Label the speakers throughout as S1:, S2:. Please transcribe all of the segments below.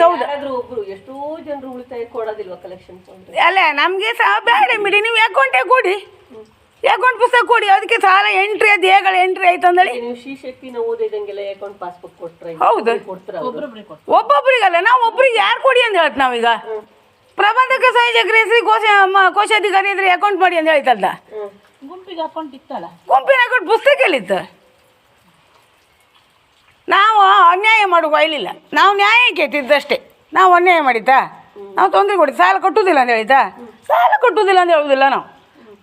S1: ಹೌದು.
S2: ಒಬ್ರು ಎಷ್ಟೋ ಜನರು ಉಳಿತಾಯ ಕೊಡೋದಿಲ್ವಾ ಕಲೆಕ್ಷನ್
S1: ಅಲ್ಲ ನಮಗೆ ಸಹ ಬೇಡ ಬಿಡಿ. ನೀವು ಅಕೌಂಟೇ ಕೊಡಿ. ಅಕೌಂಟ್ ಪುಸ್ತಕ ಕೊಡಿ. ಅದಕ್ಕೆ ಸಾಲ ಎಂಟ್ರಿ ಅದು ಹೇಗಳ ಎಂಟ್ರಿ ಆಯ್ತು ಅಂದೇಳಿ
S2: ನೀವು ಶ್ರೀ ಶಕ್ತಿನ ಓದಿದಂಗೆಲ್ಲ ಅಕೌಂಟ್ ಪಾಸ್ಬುಕ್ ಕೊಟ್ರೆ
S1: ಹೌದು.
S2: ಕೊಡ್ತಾರ
S1: ಒಬ್ಬೊಬ್ರಿಗಲ್ಲ ನಾವು ಒಬ್ರಿಗೆ ಯಾರು ಕೊಡಿ ಅಂತ ಹೇಳ್ತ ನಾವೀಗ? ಪ್ರಬಂಧಕ ಸಂಯೋಜಕರು ಹೆಸರು ಕೋಶ ಮ- ಕೋಶಾಧಿಕಾರಿ ಇದ್ರೆ ಅಕೌಂಟ್ ಮಾಡಿ ಅಂತ ಹೇಳ್ತಲ್ಲ
S3: ಗುಂಪಿ ಅಕೌಂಟ್ ಇತ್ತಲ್ಲ?
S1: ಗುಂಪಿನ ಅಕೌಂಟ್ ಪುಸ್ತಕ ಎಲ್ಲಿತ್ತು ನಾವು ಅನ್ಯಾಯ ಮಾಡುವ ಇಲ್ಲಿಲ್ಲ ನಾವು ನ್ಯಾಯಕ್ಕೆ ಎತ್ತಿದ್ದಷ್ಟೇ ನಾವು ಅನ್ಯಾಯ ಮಾಡಿತಾ ನಾವು ತೊಂದರೆ ಕೊಡಿ, ಸಾಲ ಕಟ್ಟುವುದಿಲ್ಲ ಅಂತ ಹೇಳಿತಾ ಸಾಲ ಕಟ್ಟುವುದಿಲ್ಲ ಅಂತ ಹೇಳುವುದಿಲ್ಲ ನಾವು.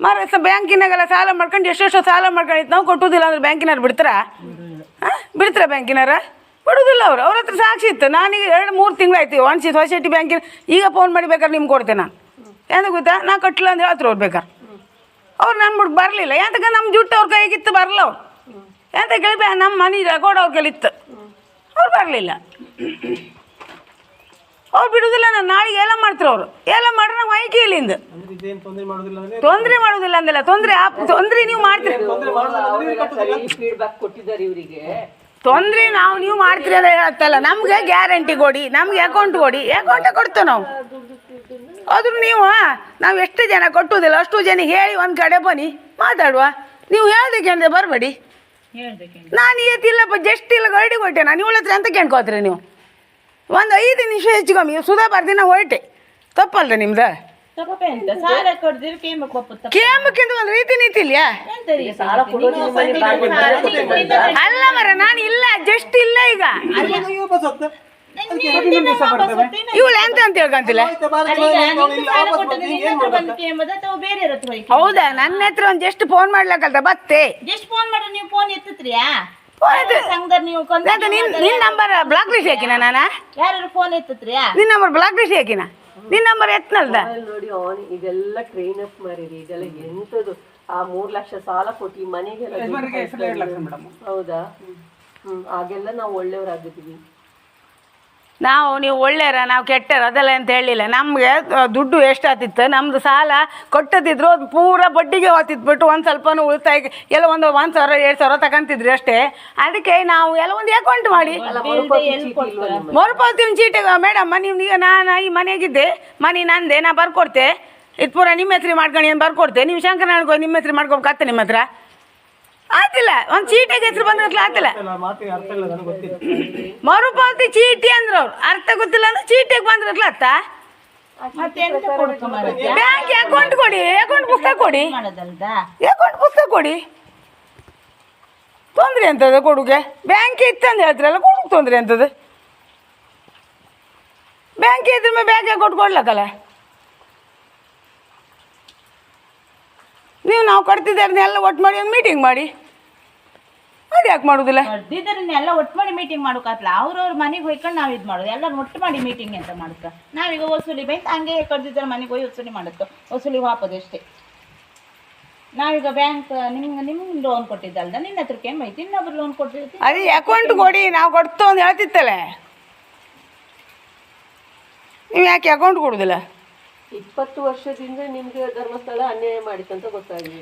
S1: ಮರ ಬ್ಯಾಂಕಿನಾಗೆಲ್ಲ ಸಾಲ ಮಾಡ್ಕೊಂಡು ಎಷ್ಟೆಷ್ಟೋ ಸಾಲ ಮಾಡ್ಕೊಂಡಿತ್ತು ನಾವು ಕಟ್ಟೋದಿಲ್ಲ ಅಂದ್ರೆ ಬ್ಯಾಂಕಿನವ್ರು ಬಿಡ್ತಾರಾ? ಹಾಂ? ಬಿಡ್ತಾರ ಬ್ಯಾಂಕಿನಾರ ಬಿಡುವುದಿಲ್ಲ ಅವ್ರು. ಅವ್ರ ಹತ್ರ ಸಾಕ್ಷಿ ಇತ್ತು. ನಾನೀಗ ಎರಡು, ಮೂರು ತಿಂಗಳಾಯ್ತು. ಒನ್ ಸಿ ಸೊಸೈಟಿ ಬ್ಯಾಂಕಿನ, ಈಗ ಫೋನ್ ಮಾಡಿ ಬೇಕಾದ್ರೆ ನಿಮ್ಗೆ ಕೊಡ್ತೇನೆ ನಾನು. ಏನು ಗೊತ್ತಾ? ನಾ ಕಟ್ಟಿಲ್ಲ ಅಂತ ಹೇಳ್ತಾರೆ ಅವ್ರು ಬೇಕಾರೆ ಅವ್ರು ನನ್ನ ಬಿಟ್ಟು ಬರಲಿಲ್ಲ. ಯಾತಕ್ಕೆ ನಮ್ಮ ಜುಟ್ಟು ಅವ್ರ ಕೈಗಿತ್ತು ಬರಲ್ಲ ಅವ್ರು ಎಂತ ಕೇಳಿ ನಮ್ಮ ಮನೆ ರೆಕಾರ್ಡ್ ಅವ್ರ ಕೈಲಿತ್ತು. ಅವ್ರು ಬರಲಿಲ್ಲ. ಅವ್ರು ಬಿಡುವುದಿಲ್ಲ ನಾನು ನಾಳೆಗೆ ಎಲ್ಲ ಮಾಡ್ತಾರೆ ಅವರು. ಎಲ್ಲ ಮಾಡ್ರೆ ನಾವು ಐಕೆ ಇಲ್ಲಿಂದ
S4: ತೊಂದರೆ ಮಾಡೋದಿಲ್ಲ ಅಂದಿಲ್ಲ
S1: ತೊಂದರೆ ಮಾಡೋದಿಲ್ಲ ಅಂದಲ್ಲ. ತೊಂದರೆ ಆಪ್ ತೊಂದರೆ ನೀವು ಮಾಡ್ತೀರಿ.
S2: ಫೀಡ್ಬ್ಯಾಕ್ ಕೊಟ್ಟಿದ್ದಾರೆ ಇವರಿಗೆ.
S1: ತೊಂದರೆ ನಾವು ನೀವು ಮಾಡ್ತೀರಿ ಅಂತ ಹೇಳತ್ತಲ್ಲ. ನಮ್ಗೆ ಗ್ಯಾರಂಟಿ ಕೊಡಿ ನಮ್ಗೆ ಅಕೌಂಟ್ ಕೊಡಿ. ಅಕೌಂಟೇ ಕೊಡ್ತೇವೆ ನಾವು. ಆದ್ರೂ ನೀವು ನಾವು ಎಷ್ಟು ಜನ ಕೊಟ್ಟುವುದಿಲ್ಲ ಅಷ್ಟು ಜನ ಹೇಳಿ ಒಂದು ಕಡೆ ಬನ್ನಿ ಮಾತಾಡುವ. ನೀವು ಹೇಳ್ದಕ್ಕೆ ಅಂದರೆ ಬರಬೇಡಿ. ನಾನು ಏತಿಲ್ಲಪ್ಪ ಜಸ್ಟ್ ಇಲ್ಲ ಗೈಡಿ ಕೊಟ್ಟೆ ನಾನು ಇವಳ ಹತ್ರ ಅಂತ ಕೇಳ್ಕೊತೀರಿ ನೀವು? ಒಂದು ಐದು ನಿಮಿಷ ಹೆಚ್ಚು ಕಮ್ಮಿ. ಸುಧಾ ಬರ್ದಿನ ಹೊರಟೆ. ತಪ್ಪಲ್ರಿ ನಿಮ್ದು? ಕೇಮಕ್ಕಿಂತ ಒಂದು ರೀತಿ ನೀತಿ ಇಲ್ಯಾ ಅಲ್ಲ ಮರ ನಾನು ಇಲ್ಲ ಜಸ್ಟ್ ಇಲ್ಲ ಈಗ. ಇವಳು ಎಂತ ಅಂತ ಹೇಳ್ಕಂತಿಲ್ಲ? ಹೌದಾ? ನನ್ನ ಹತ್ರ ಒಂದ್ ಎಷ್ಟು ಫೋನ್ ಮಾಡ್ಲಕ್ಕಲ್ದ ಬತ್ತೆ.
S3: ಜಸ್ಟ್ ಫೋನ್ ಮಾಡ್ರೆ ನೀವು ಫೋನ್ ಎತ್ತತ್ರಿಯಾ
S1: ನಿನ್ನ ನಂಬರ್ ಬ್ಲಾಕ್ ಲಿಸ್ಟ್ ಹಾಕಿನ ನಾನು
S3: ಯಾರು ಫೋನ್ ಎತ್ತತ್ರಿಯಾ
S1: ನಿನ್ನ ನಂಬರ್ ಬ್ಲಾಕ್ ಲಿಸ್ಟ್ ಹಾಕಿನ? ನಿನ್ನ ನಂಬರ್ ಎತ್ನಲ್ದ?
S2: ನೋಡಿ ಆನ್ ಇದೆಲ್ಲ ಟ್ರೈನ್ ಅಪ್ ಮಾಡಿರಿ. ಇದೆಲ್ಲ ಎಂತದು ಆ ಮೂರ್ ಲಕ್ಷ ಸಾಲ ಕೊಟ್ಟು ಮನೆಗೆಲ್ಲ. ಹೌದಾ? ಹ್ಮ್. ಆಗೆಲ್ಲ ನಾವು ಒಳ್ಳೆಯವರಾಗಿದ್ದೀವಿ
S1: ನಾವು ನೀವು ಒಳ್ಳೆಯರ ನಾವು ಕೆಟ್ಟರ ಅದೆಲ್ಲ ಅಂತ ಹೇಳಿಲ್ಲ. ನಮಗೆ ದುಡ್ಡು ಎಷ್ಟಾತಿತ್ತು ನಮ್ಮದು ಸಾಲ ಕೊಟ್ಟದಿದ್ರು ಅದು ಪೂರ ಬಡ್ಡಿಗೆ ಹೋತಿದ್ಬಿಟ್ಟು ಒಂದು ಸ್ವಲ್ಪನೂ ಉಳಿತಾಯ ಎಲ್ಲ ಒಂದು ಒಂದು ಸಾವಿರ ಎರಡು ಸಾವಿರ ತಗೊಂತಿದ್ರಿ ಅಷ್ಟೇ. ಅದಕ್ಕೆ ನಾವು ಎಲ್ಲ ಒಂದು ಅಕೌಂಟ್ ಮಾಡಿ. ಮರುಪಾವತಿ ಚೀಟಿ ಚೀಟಿಗೆ ಮೇಡಮ್ ನೀವು ಈಗ ನಾನು ಈ ಮನೆಗಿದ್ದೆ. ಮನೆ ನಂದೆ ನಾ ಬರ್ಕೊಡ್ತೆ. ಇದು ಪೂರ ನಿಮ್ಮ ಹೆಸ್ರಿ ಮಾಡ್ಕೊಂಡು ಏನು ಬರ್ಕೊಡ್ತೆ. ನೀವು ಶಂಕರನಾಳ್ಗೆ ನಿಮ್ಮ ಹೆಸ್ರಿ ಮಾಡ್ಕೊಬೇಕಾಗ್ತದೆ ನಿಮ್ಮ ಹತ್ರ. ಆತಿಲ್ಲ ಒಂದು ಚೀಟಿಗೆ ಹೆಸರು ಬಂದ್ರೆ ಆತಿಲ್ಲ ಮರುಪಾವತಿ ಚೀಟಿ ಅಂದ್ರ ಅವ್ರು. ಅರ್ಥ ಗೊತ್ತಿಲ್ಲ ಅಂದ್ರೆ ಚೀಟಿಗೆ ಬಂದ್ರಲ್ಲ ಅತ್ತ ಬ್ಯಾಂಕ್ ಅಕೌಂಟ್ ಕೊಡಿ ಅಕೌಂಟ್ ಪುಸ್ತಕ ಕೊಡಿ. ಅಕೌಂಟ್ ಪುಸ್ತಕ ಕೊಡಿ. ತೊಂದರೆ ಅಂತದ ಕೊಡುಗೆ? ಬ್ಯಾಂಕ್ ಇತ್ತಂದು ಹೇಳ್ತಿರಲ್ಲ ಕೊಡುಗೆ ತೊಂದರೆ ಅಂತದ ಬ್ಯಾಂಕ್ ಇದ್ರ ಮೇಲೆ ಬ್ಯಾಂಕ್ ಅಕೌಂಟ್ ಕೊಡ್ಲಕ್ಕಲ್ಲ? ನೀವು ನಾವು ಕೊಡ್ತಿದ್ದೆ ಅದನ್ನೆಲ್ಲ ಒಟ್ಟು ಮಾಡಿ ಒಂದು ಮೀಟಿಂಗ್ ಮಾಡಿ. ಯಾಕೆ ಮಾಡೋದಿಲ್ಲ?
S3: ಎಲ್ಲ ಒಟ್ಟು ಮಾಡಿ ಮೀಟಿಂಗ್ ಮಾಡೋಕಾತ್ಲ ಅವ್ರವ್ರ ಮನೆಗೆ ಹೋಯ್ಕೊಂಡು ನಾವು ಇದು ಮಾಡೋದು. ಎಲ್ಲರೂ ಒಟ್ಟು ಮಾಡಿ ಮೀಟಿಂಗ್ ಅಂತ ಮಾಡುತ್ತ ನಾವೀಗ ವಸೂಲಿ ಬೈತ ಹಂಗೆ ಕಡ್ದಿದ್ರೆ ಮನೆಗೆ ಹೋಗಿ ವಸೂಲಿ ಮಾಡುತ್ತೋ ವಸೂಲಿ ಹಾಕೋದು ಅಷ್ಟೇ ನಾವೀಗ ಬ್ಯಾಂಕ್ ನಿಮ್ಗೆ ನಿಮ್ಗೆ ಲೋನ್ ಕೊಟ್ಟಿದ್ದಲ್ದ? ನಿನ್ನ ಹತ್ರ ಏನು ಬೈತಿ? ಇನ್ನೊಬ್ರು ಲೋನ್ ಕೊಟ್ಟಿರ್ತೀವಿ
S1: ಅದೇ ಅಕೌಂಟ್ ಕೊಡಿ ನಾವು ಕೊಡ್ತು ಅಂತ ಹೇಳ್ತಿತ್ತಲ್ಲ. ನೀವು ಯಾಕೆ ಅಕೌಂಟ್ ಕೊಡುದಿಲ್ಲ?
S2: ಇಪ್ಪತ್ತು ವರ್ಷದಿಂದ ನಿಮ್ಗೆ ಧರ್ಮಸ್ಥಳ ಅನ್ಯಾಯ ಗೊತ್ತಾಗಿದೆ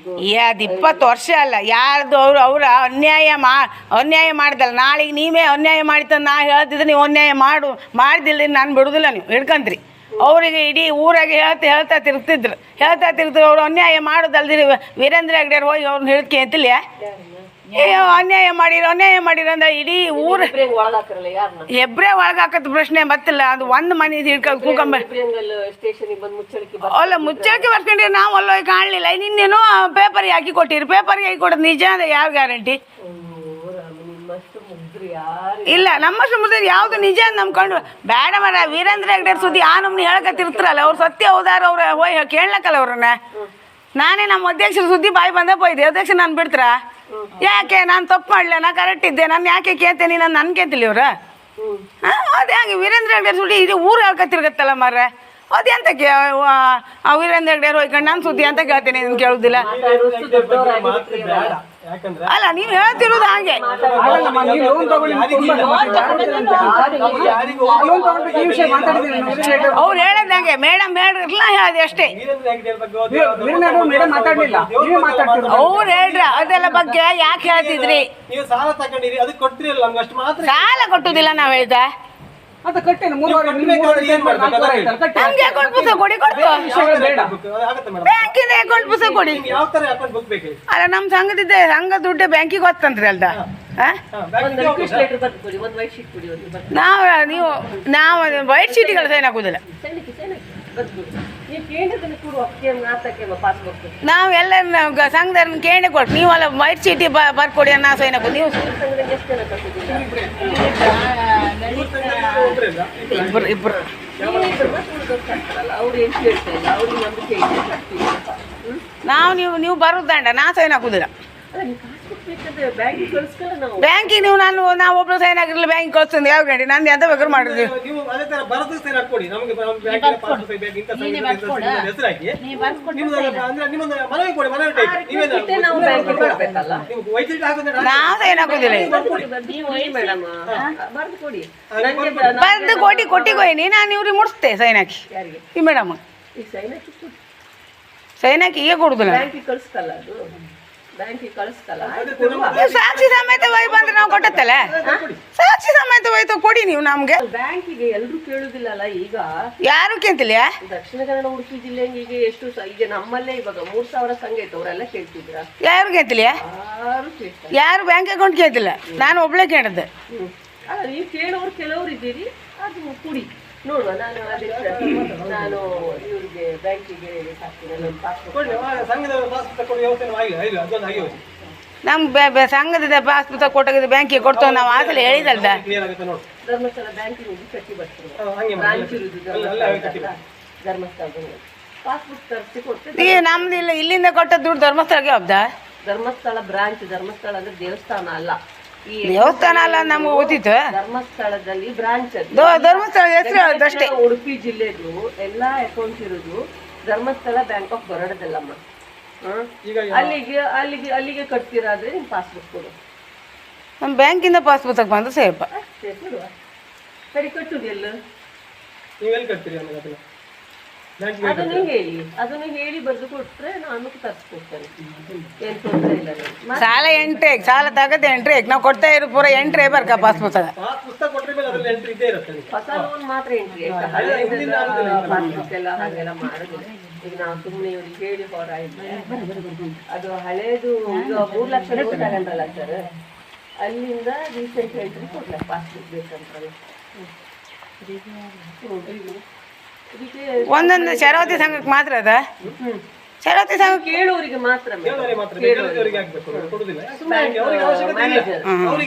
S1: ಅದು ಇಪ್ಪತ್ತು ವರ್ಷ ಅಲ್ಲ. ಯಾರ್ದು ಅವರು ಅವ್ರ ಅನ್ಯಾಯ ಮಾ ಅನ್ಯಾಯ ಮಾಡಿದಲ್ಲ. ನಾಳೆಗೆ ನೀವೇ ಅನ್ಯಾಯ ಮಾಡಿತ ನಾ ಹೇಳ್ತಿದ್ರೆ ನೀವು ಅನ್ಯಾಯ ಮಾಡು ಮಾಡಿದಿಲ್ಲ ನಾನು ಬಿಡುದಿಲ್ಲ ನೀವು. ಹಿಡ್ಕಂತ್ರಿ ಅವರಿಗೆ ಇಡೀ ಊರಾಗೆ ಹೇಳ್ತಾ ಹೇಳ್ತಾ ತಿರುಗ್ತಿದ್ರು. ಹೇಳ್ತಾ ತಿರುಗ್ತಿದ್ರು ಅವ್ರು ಅನ್ಯಾಯ ಮಾಡೋದಲ್ದಿರಿ. ವೀರೇಂದ್ರ ಹೆಗ್ಡೆಯವ್ರು ಹೋಗಿ ಅವ್ರನ್ನ ಹಿಡ್ಕೆ ಅಂತಿಲ್ಲ ಏ ಅನ್ಯಾಯ ಮಾಡಿರೋ ಅನ್ಯಾಯ ಮಾಡಿರೋ ಅಂದ್ರೆ ಇಡೀ ಊರು
S2: ಇಬ್ರಿಗೆ ಒಳಗಾಕರಲ್ಲ ಯಾರನ್ನ
S1: ಎಬ್ರೆ ಒಳಗಾಕತ್ ಪ್ರಶ್ನೆ ಬತ್ತಿಲ್ಲ ಅದು ಒಂದು ಮನೆ ಹಿಡ್ಕೊಂಡು ಕೂಕೊಂಬ
S2: ಇಬ್ರಿಯಂಗಲ್ ಸ್ಟೇಷನ್ಗೆ ಬಂದು ಮುಚ್ಚಳಿಕೆ
S1: ಅಲ್ಲ ಮುಚ್ಚಳಿಕೆ ಬರ್ಕೊಂಡಿರಿ ನಾವು ಅಲ್ಲ ಕಾಣಲಿಲ್ಲ ನಿನ್ನೇನು ಪೇಪರ್ಗೆ ಹಾಕಿ ಕೊಟ್ಟಿರಿ ಪೇಪರ್ಗೆ ಹಾಕಿ ಕೊಡೋದು ನಿಜ ಅಂದ್ರೆ ಯಾವ ಗ್ಯಾರಂಟಿ
S2: ನಿಮ್ಮಷ್ಟು ಮುಗ್ದ್ರು ಯಾರು
S1: ಇಲ್ಲ ನಮ್ಮಷ್ಟು ಮುದ್ದೆ ಯಾವುದು ನಿಜ ಅಂತ ನಂಬ್ಕೊಂಡು ಬೇಡ ಮರ ವೀರೇಂದ್ರ ಹೆಗ್ಡೆ ಸುದ್ದಿ ಆ ನಮ್ನಿ ಹೇಳಕತ್ತಿರ್ತಾರಲ್ಲ ಅವ್ರು ಸತ್ಯ ಹೋದಾರ ಅವ್ರ ಹೋಯ್ ಕೇಳಕ್ಕಲ್ಲ ಅವ್ರನ್ನ ನಾನೇ ನಮ್ಮ ಅಧ್ಯಕ್ಷರ ಸುದ್ದಿ ಬಾಯಿ ಬಂದೇ ಹೋಯ್ದೆ ಅಧ್ಯಕ್ಷ ನಾನು ಬಿಡ್ತಾರ ಯಾಕೆ ನಾನು ತಪ್ಪು ಮಾಡಲ? ನಾ ಕರೆಕ್ಟ್ ಇದ್ದೆ. ನಾನು ಯಾಕೆ ಕೇಳ್ತೇನೆ ನಾನು ನನ್ನ ಕೇಳ್ತಿಲ್ಲ ಇವ್ರ? ಅದು ಹೆಂಗೆ ವೀರೇಂದ್ರ ಹೆಗ್ಡೆ ಸುಡಿ ಇದು ಊರು ಹೇಳ್ಕತ್ತಿರ್ಗತ್ತಲ್ಲ ಮಾರ್ರೆ? ಅದೆಂತಕ್ಕೆ ಆ ವೀರೇಂದ್ರ ಹೆಗ್ಡೆ ಹೋಯ್ಕೊಂಡು ನಾನು ಸುದ್ದಿ ಅಂತ ಕೇಳ್ತೇನೆ ನೀನು ಕೇಳುದಿಲ್ಲ. ಅಲ್ಲ ನೀವು ಹೇಳ್ತಿರೋದು ಹಾಗೆ. ಅವ್ರು ಹೇಳದ್ ಹಾಗೆ.
S4: ಮೇಡಮ್ ಹೇಳ್ರಲ್ಲ ಹೇಳಿ ಅಷ್ಟೇ.
S1: ಅವ್ರು ಹೇಳ್ರ ಅದೆಲ್ಲ ಬಗ್ಗೆ ಯಾಕೆ ಹೇಳ್ತಿದ್ರಿ?
S4: ನೀವು ಸಾಲ ತಗೊಂಡಿರಿ ಅದಕ್ಕೆ ಕೊಡ್ತಿರಲ್ಲ ನಮ್ಗೆ ಅಷ್ಟು ಮಾತ್ರ.
S1: ಸಾಲ ಕೊಟ್ಟುದಿಲ್ಲ ನಾವು ಹೇಳ್ದ.
S5: ಅದು ಕಟ್ಟೇನು ಮೂರುವರೆ.
S1: ನಮ್ಗೆ ಅಕೌಂಟ್ ಪುಸ್ತಕ ಕೊಡಿ ಕೊಡ್ತು ಬ್ಯಾಂಕಿಂದ ಅಕೌಂಟ್ ಪುಸ್ತಕ ಕೊಡಿ? ಅಲ್ಲ ನಮ್ಮ ಸಂಘದಿದ್ದೆ ಸಂಘ ದುಡ್ಡು ಬ್ಯಾಂಕಿಗೆ ಗೊತ್ತಂತ್ರಿ ಅಲ್ದ? ನಾವ
S2: ಒಂದು ರಿಕ್ವೆಸ್ಟ್ ಲೆಟರ್ ಕೊಡಿ ಒಂದು ವೈಟ್ ಶೀಟ್ ಕೊಡಿ ಒಂದು ಬರ್ದು.
S1: ನಾವು ನೀವು ನಾವು ವೈಟ್ ಶೀಟ್ಗಳು ಸೈನ್ ಹಾಕುದಿಲ್ಲ.
S2: ನಾವೆಲ್ಲ ನೀವು
S1: ಎಲ್ಲ ಸಂಘದವ್ರನ್ನ ಕೇಳಿ ಕೊಟ್ಟು ನೀವೆಲ್ಲ ವೈಟ್ ಚೀಟಿ ಬರ್ಕೊಡಿ ಅನ್ನೋ ಸೈನ್ ಹಾಕೋದು ನೀವು
S2: ಇಬ್ಬರು. ಹ್ಮ್?
S1: ನಾವು ನೀವು ನೀವು ಬರೋದಂಡ ನಾ ಸೈನ್ ಹಾಕುದಿಲ್ಲ
S2: ಅಲ್ಲ ನೀವು ಪಾಸ್ಬುಕ್ ಬೇಕಂದ್ರೆ ಬ್ಯಾಂಕಿಗೆ ನಾವು.
S1: ನೀವು ನಾನು ನಾವು ಒಬ್ರು ಸೈನ್ ಹಾಕಿರಲಿಲ್ಲ ಬ್ಯಾಂಕ್ ಕಳ್ಸ್ತೀನಿ. ಯಾವ ಗಾಡಿ? ನಾನು ಎಂತ ಬೇಕಾದ್ರೂ ಮಾಡಿದ್ವಿ
S4: ನೀವು ಅದೇ ತರ ಬರದು ಸೈನ್ ನಮಗೆ ಕೊಡಿ
S2: ಮತ್ತೆ ನಾವು
S1: ಸೈನ್ ಹಾಕೋದಿಲ್ಲ.
S2: ಬರ್ದು ಕೊಡಿ. ಬರ್ದು ಕೊಡಿ ನನಗೆ ಬ- ನಾ-
S1: ಕೊಟ್ಟಿ ಕೊಟ್ಟಿಗೋಯ್ನಿ ನಾನು ಇವ್ರಿಗೆ ಮುಡಿಸ್ತೆ ಸೈನ್ ಹಾಕಿ. ಈ ಮೇಡಮ್.
S2: ಸೈನ್ ಹಾಕಿ
S1: ಈಗ ಕೊಡುದಿಲ್ಲ.
S2: ಬ್ಯಾಂಕಿಗೆ
S4: ಕಳಿಸ್ತಲ್ಲ.
S1: ನೀವು ಸಾಕ್ಷಿ ಸಮೇತ ಒಯ್ ಬಂದ್ರೆ ನಾವು ಕೊಟ್ಟತ್ತಲ್ಲ? ಸಾಕ್ಷಿ ಸಮೇತ ಒಯ್ತು ಕೊಡಿ ನೀವು ನಮ್ಗೆ.
S2: ಬ್ಯಾಂಕಿಗೆ ಎಲ್ಲರೂ ಕೇಳುದಿಲ್ಲಲ್ಲ ಈಗ?
S1: ಯಾರು ಕೇಳ್ತಿಲ್ಲ
S2: ದಕ್ಷಿಣ ಕನ್ನಡ ಉಡುಪಿ ಜಿಲ್ಲೆ ಈಗ ಎಷ್ಟು ಸ- ಈಗ ನಮ್ಮಲ್ಲೇ ಇವಾಗ ಮೂರ್ ಸಾವಿರ ಸಂಘ ಇತ್ತು ಅವರೆಲ್ಲ ಕೇಳ್ತಿದ್ರ?
S1: ಯಾರು ಕೇಳ್ತಿಲ್ಲ
S2: ಯಾರು ಕೇಳ್ತಾರೆ?
S1: ಯಾರು ಬ್ಯಾಂಕ್ ಅಕೌಂಟ್ ಕೇಳ್ತಿಲ್ಲ? ನಾನು ಒಬ್ಳೆ ಕೇಳಿದ್ದೆ
S2: ಹ್ಮ್. ಅಲ್ಲ ನೀವು ಕೇಳೋರು ಕೆಲವ್ರು ಇದ್ದೀರಿ ಅದು ಕುಡಿ. ನೋಡುವ ನಾನು ನಾನು ಇವರಿಗೆ ಬ್ಯಾಂಕಿಗೆ
S4: ಸಂಘದ ಪಾಸ್ಬುಕ್
S1: ನಮ್ಗೆ ಸಂಘದ ಪಾಸ್ ಪುಸ್ತಕ ಕೊಟ್ಟಾಗಿದ್ದು ಬ್ಯಾಂಕಿಗೆ ಕೊಡ್ತೇವೆ ನಾವು ಆಗಲೇ ಹೇಳಿದಲ್ದ?
S4: ಕ್ಲಿಯರ್ ಆಗುತ್ತೆ ನೋಡಿ.
S2: ಧರ್ಮಸ್ಥಳ ಬ್ಯಾಂಕಿಗೆ ಹೋಗಿ ಕಟ್ಟಿ ಧರ್ಮಸ್ಥಳ ಧರ್ಮಸ್ಥಳದಲ್ಲಿ ಪಾಸ್ಬುಕ್ ತರಿಸಿ ಕೊಡ್ತೀನಿ.
S1: ಈ ನಮ್ದು ಇಲ್ಲ ಇಲ್ಲಿಂದ ಕೊಟ್ಟ ದುಡ್ಡು ಧರ್ಮಸ್ಥಳಕ್ಕೆ ಹೋಗ್ದ?
S2: ಧರ್ಮಸ್ಥಳ ಬ್ರಾಂಚ್ ಧರ್ಮಸ್ಥಳ ಅಂದ್ರೆ ದೇವಸ್ಥಾನ ಅಲ್ಲ.
S1: ದೇವಸ್ಥಾನ ಅಲ್ಲ ನಮ್ಗೆ ಓದಿದ್ದು
S2: ಧರ್ಮಸ್ಥಳದಲ್ಲಿ ಬ್ರಾಂಚ್ ಅದು.
S1: ಧರ್ಮಸ್ಥಳ ಹೆಸರು ಅಷ್ಟೇ.
S2: ಉಡುಪಿ ಜಿಲ್ಲೆದು ಎಲ್ಲಾ ಅಕೌಂಟ್ ಇರೋದು ಧರ್ಮಸ್ಥಳ ಬ್ಯಾಂಕ್ ಆಫ್ ಬರೋಡದಲ್ಲಮ್ಮ ಹ್ಮ್?
S4: ಈಗ
S2: ಅಲ್ಲಿಗೆ ಅಲ್ಲಿಗೆ ಅಲ್ಲಿಗೆ ಕಟ್ತೀರಾದ್ರೆ ನಿಮ್ಮ ಪಾಸ್ಬುಕ್ ಕೊಡು.
S1: ನಮ್ಮ ಬ್ಯಾಂಕಿಂದ ಪಾಸ್ಬುಕ್ ಪುಸ್ತಕ ಬಂದು
S2: ಸೇಫ್ ಸರಿ ಕಟ್ಟುದು ಎಲ್ಲ
S4: ನೀವೆಲ್ಲಿ ಕಟ್ತೀರಿ ಅದನ್ನ
S2: ಹೇಳಿ ಅದನ್ನು ಹೇಳಿ ಬರೆದು ಕೊಟ್ರೆ ನಾನು ತರಿಸ್ಕೊಡ್ತೇನೆ ಏನ್ ತೊಂದರೆ ಇಲ್ಲ ನನಗೆ.
S1: ಸಾಲ ಎಂಟ್ರಿ ಸಾಲ ತಗದ ಎಂಟ್ರಿ ನಾವು ಕೊಡ್ತಾ ಇರೋ ಪೂರ ಎಂಟ್ರಿ ಬರ್ಕ ಪಾಸ್ ಪುಸ್ತಕ?
S4: ಪಾಸ್ ಪುಸ್ತಕ ಕೊಟ್ಟರೆ ಮೇಲೆ ಅದ್ರಲ್ಲಿ ಎಂಟ್ರಿ ಇದ್ದೇ ಇರುತ್ತೆ ನಿಮ್ಗೆ.
S2: ಹೊಸ ಲೋನ್ ಮಾತ್ರ ಎಂಟ್ರಿ ಆಯ್ತಾ? ಹಳೆದೆಲ್ಲ ಪಾಸ್ಬುಕ್ ಎಲ್ಲ ಹಾಗೆಲ್ಲ ಮಾಡುದಿಲ್ಲ ಈಗ ನಾವು ಸುಮ್ಮನೆ ಇವ್ರಿಗೆ ಹೇಳಿ ಹೊರ ಇದ್ರೆ. ಅದು ಹಳೇದು ಈಗ ಮೂರ್ ಲಕ್ಷ ಲೋನ್ ತಗೊಂಡ್ರಲ್ಲ ಸರ್ ಅಲ್ಲಿಂದ ರೀಸೆಂಟ್ ಎಂಟ್ರಿ ಕೊಡ್ಲ ಪಾಸ್ಬುಕ್ ಬೇಕಂತ
S1: ಒಂದೊಂದು ಶರಾವತಿ ಸಂಘಕ್ಕೆ ಮಾತ್ರ ಅದ? ಶರಾವತಿ ಸಂಘಕ್ಕೆ
S2: ಕೇಳುವವರಿಗೆ ಮಾತ್ರ
S4: ಕೇಳೋರಿಗೆ ಮಾತ್ರ ಬೇಕಾದವರಿಗೆ ಆಗ್ಬೇಕು ಕೊಡುದಿಲ್ಲ. ಸುಮ್ಮನೆ ಅವ್ರಿಗೆ ಅವಶ್ಯಕತೆ ಇಲ್ಲ.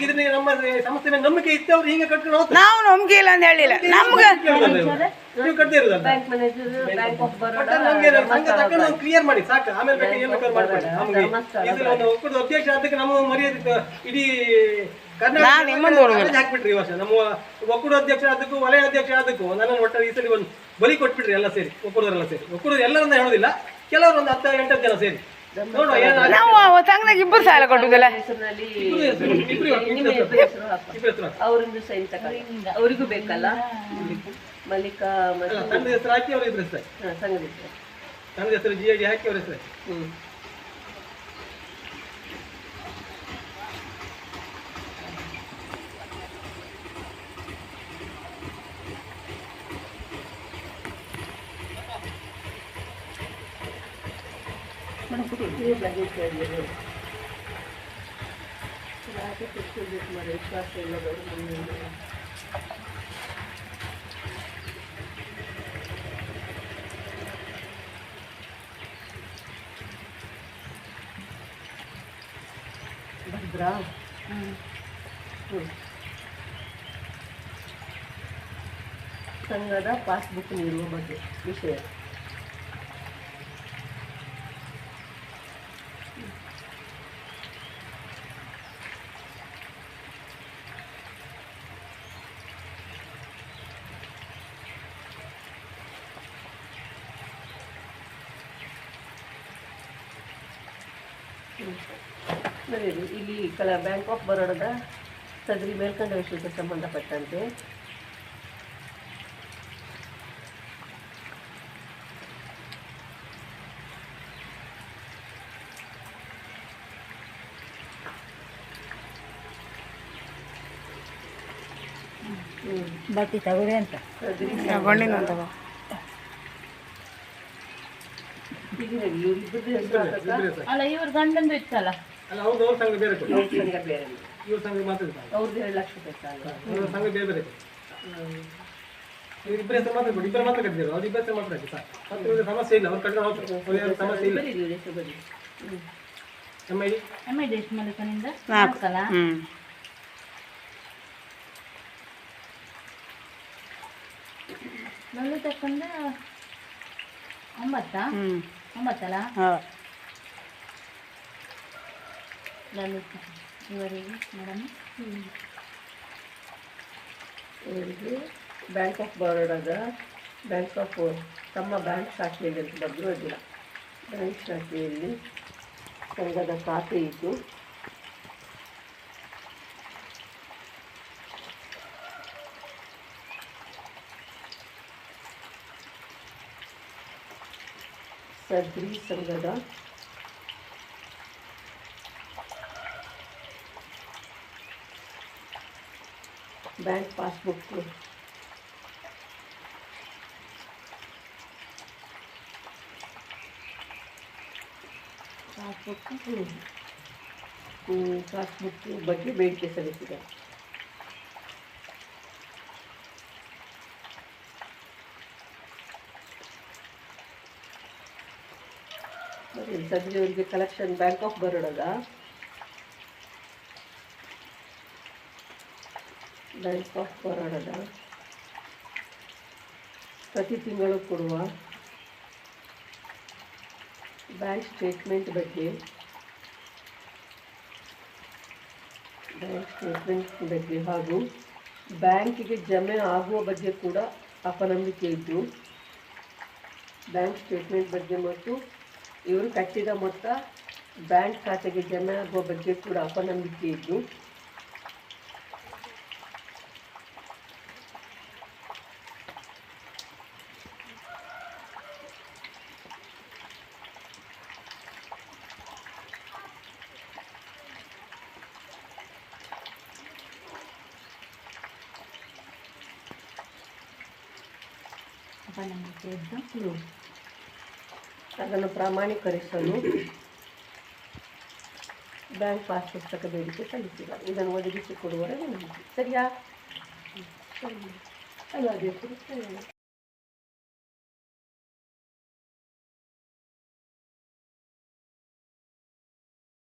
S4: ಇದನ್ನ ನಮ್ಮ ಸಂಸ್ಥೆ ಮೇಲೆ ನಂಬಿಕೆ ಇತ್ತು ಅವ್ರು ಹಿಂಗೆ ಕಟ್ಕೊಂಡು
S1: ನಾವು ನಂಬಿಕೆ ಇಲ್ಲ ಅಂತ ಹೇಳಿಲ್ಲ. ನಮ್ಗೆ
S4: ಕ್ಲಿಯರ್ ಮಾಡಿ ಸಾಕು. ಆಮೇಲೆ ಬೇಕಾದ್ರೆ ಏನು ಮಾಡ್ಕೊಳ್ಳಿ? ನಮ್ಗೆ ಇದ್ರ ಒಂದು ಒಕ್ಕೂಟದ ಅಧ್ಯಕ್ಷ ಅದಕ್ಕೆ ನಮ್ಮ ಮರ್ಯಾದೆ ಇಡೀ ಹಾಕ್ಬಿಟ್ರಿ ವರ್ಷ. ನಮ್ಮ ಒಕ್ಕೂಟ ಅಧ್ಯಕ್ಷ ಅದಕ್ಕೂ ವಲಯ ಅಧ್ಯಕ್ಷ ಅದಕ್ಕೂ ನನ್ನ ಒಟ್ಟಾರೆ ಈ ಸಲ ಒಂದು ಬಲಿ ಕೊಟ್ಬಿಟ್ರಿ ಎಲ್ಲ ಸೇರಿ ಒಕ್ಕೂಟದವರೆಲ್ಲ ಸೇರಿ. ಒಕ್ಕೂಟದ ಎಲ್ಲರನ್ನ ಹೇಳೋದಿಲ್ಲ. ಕೆಲವರು ಒಂದು ಹತ್ತು ಎಂಟು ಜನ ಸೇರಿ ನೋಡುವ
S1: ನಾವು ಸಂಘದಾಗ ಇಬ್ಬರು ಸಾಲ ಕೊಟ್ಟುದಿಲ್ಲ
S2: ಹೆಸರಿನಲ್ಲಿ
S4: ಇಬ್ರು
S2: ನಿಮ್ಮ ಇಬ್ಬರ ಹೆಸರು. ಹಾಕು.
S4: ಇಬ್ರು ಹೆಸರು
S2: ಅವರಿಂದ ಸೈನ್ ತಗೊಳ್ಳಿ. ಅವರಿಗೂ ಬೇಕಲ್ಲ? ಮಲ್ಲಿಕಾ ಮತ್ತು
S4: ತಂದೆ ಹೆಸರು ಹಾಕಿ ಅವ್ರ ಹೆಸರು ಹೆಸರು.
S2: ಹಾ, ಸಂಘದ ಹೆಸರು.
S4: ತಂದೆ ಹೆಸರು ಜಿ ಐ ಡಿ ಹಾಕಿ ಅವ್ರ ಹೆಸರು
S2: ಹ್ಮ್. ಇದು luggage ಅಲ್ಲಿ. ಯಾಕೆ ಕೂತ್ಕೊಳ್ಬೇಕು ಮಾರ್ರೆ, ವಿಶ್ವಾಸ ಇಲ್ಲದವರು ನಮ್ಮಲ್ಲಿ. ಭದ್ರಾ ಹ್ಮ್. ಸಂಘದ ಪಾಸ್ಬುಕ್ ನೀಡುವ ಬಗ್ಗೆ ವಿಷಯ ಇಲ್ಲಿ ಕಲ ಬ್ಯಾಂಕ್ ಆಫ್ ಬರೋಡದ ಸದರಿ ಮೇಲ್ಕಂಡ ವಿಷಯಕ್ಕೆ ಸಂಬಂಧಪಟ್ಟಂತೆ ಹ್ಮ್.
S3: ಬಟ್ಟಿ ತಗೊಳ್ಳಿ ಅಂತ
S1: ತಗೊಂಡಿನ ತಗೋ
S3: ಅಲ್ಲ ಇವ್ರ ಗಂಡಂದು ಇತ್ತಲ್ಲ?
S4: ಅಲ್ಲ ಅವ್ರದ್ದು ಅವ್ರ ಸಂಘ ಬೇರೆ ಕೊಡಿ.
S2: ಅವ್ರ
S4: ಇವ್ರ ಸಂಘ ಮಾತ್ರ.
S2: ಅವ್ರದ್ದು ಎರಡು ಲಕ್ಷ ಬೇಕಲ್ವಾ
S4: ಅವ್ರ ಸಂಘ ಬೇರೆ ಬೇರೆ ಕೊಡಿ. ಇಬ್ಬರ ಹೆಸರು ಮಾತ್ರ ಕೊಡಿ. ಇಬ್ಬರು ಮಾತ್ರ ಕಟ್ಟಿದ್ರು ಅವ್ರ ಇಬ್ಬರ ಹೆಸರು ಮಾತ್ರ ಹಾಕಿ ಮತ್ತೆ ಸಮಸ್ಯೆ ಇಲ್ಲ. ಅವ್ರ ಕಟ್ಟಿದ್ರೆ ಅವ್ರಿಗೆ ಸಮಸ್ಯೆ ಇಲ್ಲ. ಐಡಿ
S3: ಎಂ ಐ ಎಷ್ಟು ಮಲಿಕನಿಂದ
S1: ನಾಲ್ಕು.
S3: ಸಲ ಒಂಬತ್ತಾ?
S1: ಹ್ಞೂ
S3: ಒಂಬತ್ತಲ್ಲ?
S1: ಹಾಂ.
S3: ಲಲಿತ ಇವರಿಗೆ ಮೇಡಮ್
S2: ಇವರಿಗೆ ಬ್ಯಾಂಕ್ ಆಫ್ ಬರೋಡಾದ ಬ್ಯಾಂಕ್ ಆಫ್ ತಮ್ಮ ಬ್ಯಾಂಕ್ ಶಾಖೆಯಲ್ಲಿ ಬಂದರೂ ಅದಿಲ್ಲ ಬ್ಯಾಂಕ್ ಶಾಖೆಯಲ್ಲಿ ಸಂಘದ ಖಾತೆ ಇದ್ದು ಸದ್ರಿ ಸಂಘದ ಬ್ಯಾಂಕ್ ಪಾಸ್ಬುಕ್ ಪಾಸ್ಬುಕ್ ಪಾಸ್ಬುಕ್ ಬಗ್ಗೆ ಬೇಡಿಕೆ ಸಲ್ಲಿಸಿದೆ ಅವರಿಗೆ ಕಲೆಕ್ಷನ್ ಬ್ಯಾಂಕ್ ಆಫ್ ಬರೋಡದ ಬ್ಯಾಂಕ್ ಆಫ್ ಬರೋಡದ ಪ್ರತಿ ತಿಂಗಳು ಕೊಡುವ ಬ್ಯಾಂಕ್ ಸ್ಟೇಟ್ಮೆಂಟ್ ಬಗ್ಗೆ. ಬ್ಯಾಂಕ್ ಸ್ಟೇಟ್ಮೆಂಟ್ ಬಗ್ಗೆ ಹಾಗೂ ಬ್ಯಾಂಕಿಗೆ ಜಮೆ ಆಗುವ ಬಗ್ಗೆ ಕೂಡ ಅಪನಂಬಿಕೆ ಇದ್ದು ಬ್ಯಾಂಕ್ ಸ್ಟೇಟ್ಮೆಂಟ್ ಬಗ್ಗೆ ಮತ್ತು ಇವರು ಕಟ್ಟಿದ ಮೊತ್ತ ಬ್ಯಾಂಕ್ ಖಾತೆಗೆ ಜಮೆ ಆಗುವ ಬಗ್ಗೆ ಕೂಡ ಅಪನಂಬಿಕೆ ಇದ್ದು
S3: ಅಪನಂಬಿಕೆ ಇದ್ದು
S2: ಹ್ಮ್. ಅದನ್ನು ಪ್ರಮಾಣೀಕರಿಸಲು ಬ್ಯಾಂಕ್ ಪಾಸ್ ಪುಸ್ತಕ ಬೇಡಿಕೆ ಸಲ್ಲಿಸಿದ್ದಾರೆ ಇದನ್ನು ಒದಗಿಸಿಕೊಡುವವರ ವಿನಂತಿ ಸರಿಯಾ? ಸರಿ. ಅಲ್ಲ